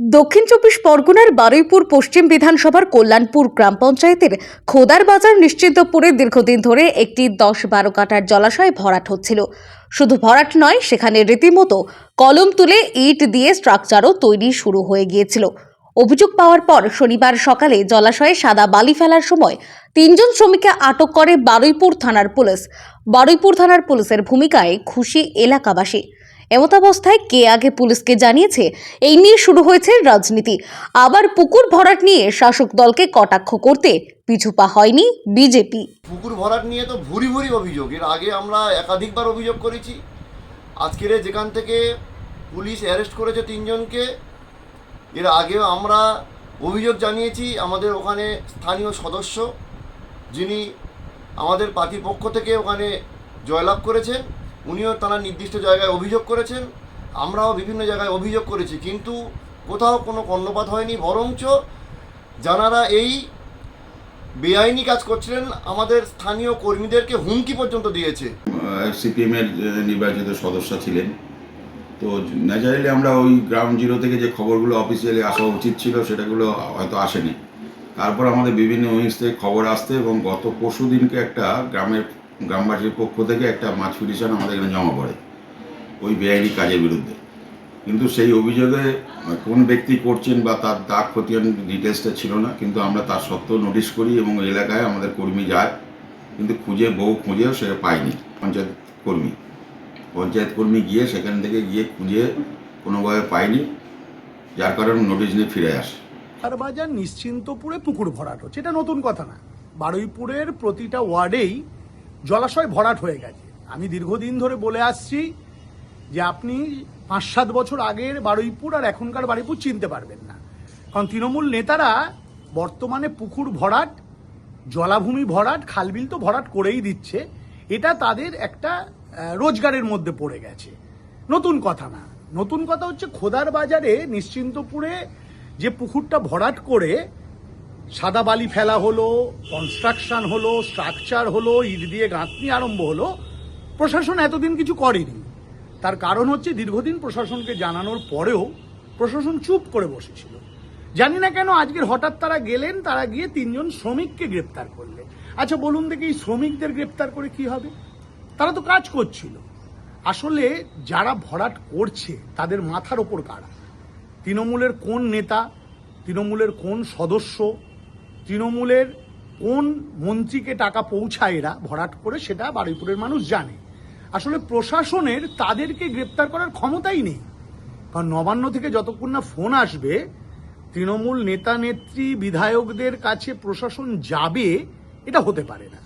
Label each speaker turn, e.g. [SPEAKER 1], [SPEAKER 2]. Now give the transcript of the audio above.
[SPEAKER 1] দক্ষিণ চব্বিশ পরগনার বারুইপুর পশ্চিম বিধানসভার কল্যাণপুর গ্রাম পঞ্চায়েতের খোদার বাজার নিশ্চিন্তপুরে দীর্ঘদিন ধরে একটি দশ বারো কাটার জলাশয় ভরাট হচ্ছিল। শুধু ভরাট নয়, সেখানে রীতিমতো কলম তুলে ইট দিয়ে স্ট্রাকচারও তৈরি শুরু হয়ে গিয়েছিল। অভিযোগ পাওয়ার পর শনিবার সকালে জলাশয়ে সাদা বালি ফেলার সময় তিনজন শ্রমিককে আটক করে বারুইপুর থানার পুলিশ। বারুইপুর থানার পুলিশের ভূমিকায় খুশি এলাকাবাসী। এমতাবস্থায় কে আগে পুলিশকে জানিয়েছে? এই নিয়ে শুরু হয়েছে রাজনীতি। আবার পুকুর ভরাট নিয়ে শাসক দলকে কটাক্ষ করতে পিছুপা হয়নি বিজেপি।
[SPEAKER 2] পুকুর ভরাট নিয়ে তো ভুরি ভুরি অভিযোগ। এর আগে আমরা একাধিকবার অভিযোগ করেছি। আজকের যেখান থেকে পুলিশ অ্যারেস্ট করেছে তিনজনকে, এর আগেও আমরা অভিযোগ জানিয়েছি আমাদের ওখানে স্থানীয় সদস্য যিনি আমাদের পার্টির পক্ষ থেকে ওখানে জয়লাভ করেছেন। উনিও তারা নির্দিষ্ট জায়গায় অভিযোগ করেছেন, আমরাও বিভিন্ন জায়গায় অভিযোগ করেছি, কিন্তু কোথাও কোনো কর্ণপাত হয়নি, বরঞ্চ যারা এই বেআইনি কাজ করছিলেন, আমাদের স্থানীয় কর্মীদেরকে হুমকি পর্যন্ত দিয়েছে।
[SPEAKER 3] সিপিএমের নির্বাচিত সদস্য ছিলেন। তো ন্যাচারালি আমরা ওই গ্রাউন্ড জিরো থেকে যে খবরগুলো অফিসিয়ালি আসা উচিত ছিল, সেটাগুলো হয়তো আসেনি। তারপর আমাদের বিভিন্ন উইংস থেকে খবর আসতে এবং গত পরশু দিনকে একটা গ্রামের গ্রামবাসীর পক্ষ থেকে একটা মাছ পিটিশন আমাদের এখানে জমা পড়ে, ওই বেআইনি কাজের বিরুদ্ধে। কিন্তু সেই অভিযোগে কোন ব্যক্তি করছেন বা তার দাগ খতিয়ান ডিটেলসটা ছিল না, কিন্তু আমরা তার সত্ত্বেও নোটিশ করি এবং এলাকায় আমাদের কর্মী যায়, কিন্তু খুঁজে বহু খুঁজেও সে পায়নি, পঞ্চায়েত কর্মী। পঞ্চায়েত কর্মী গিয়ে সেখান থেকে গিয়ে খুঁজে কোনোভাবে পায়নি, যার কারণে নোটিশ নিয়ে ফিরে আসে।
[SPEAKER 4] আর বাজার নিশ্চিন্তপুরে পুকুর ভরাট এটা নতুন কথা না। বারুইপুরের প্রতিটা ওয়ার্ডেই জলাশয় ভরাট হয়ে গেছে। আমি দীর্ঘদিন ধরে বলে আসছি যে আপনি পাঁচ সাত বছর আগের বারুইপুর আর এখনকার বারুইপুর চিনতে পারবেন না। কারণ তৃণমূল নেতারা বর্তমানে পুকুর ভরাট, জলাভূমি ভরাট, খালবিল তো ভরাট করেই দিচ্ছে। এটা তাদের একটা রোজগারের মধ্যে পড়ে গেছে। নতুন কথা না। নতুন কথা হচ্ছে খোদার বাজারে নিশ্চিন্তপুরে যে পুকুরটা ভরাট করে সাদা বালি ফেলা হলো কনস্ট্রাকশন হলো স্ট্রাকচার হলো, ইট দিয়ে গাঁথনি আরম্ভ হলো। প্রশাসন এতদিন কিছু করেনি। তার কারণ হচ্ছে দীর্ঘদিন প্রশাসনকে জানানোর পরেও প্রশাসন চুপ করে বসেছিল। জানি না কেন আজকের হঠাৎ তারা গেলেন, তারা গিয়ে তিনজন শ্রমিককে গ্রেপ্তার করলে আচ্ছা বলুন দেখি এই শ্রমিকদের গ্রেপ্তার করে কি হবে? তারা তো কাজ করছিল। আসলে যারা ভরাট করছে, তাদের মাথার ওপর কারা? তৃণমূলের কোন নেতা, তৃণমূলের কোন সদস্য তৃণমূলের কোন মন্ত্রীকে টাকা পৌঁছায় এরা, ভরাট করে সেটা বারুইপুরের মানুষ জানে। আসলে প্রশাসনের তাদেরকে গ্রেপ্তার করার ক্ষমতাই নেই। কারণ নবান্ন থেকে যতক্ষণ না ফোন আসবে, তৃণমূল নেতা নেত্রী বিধায়কদের কাছে প্রশাসন যাবে, এটা হতে পারে না।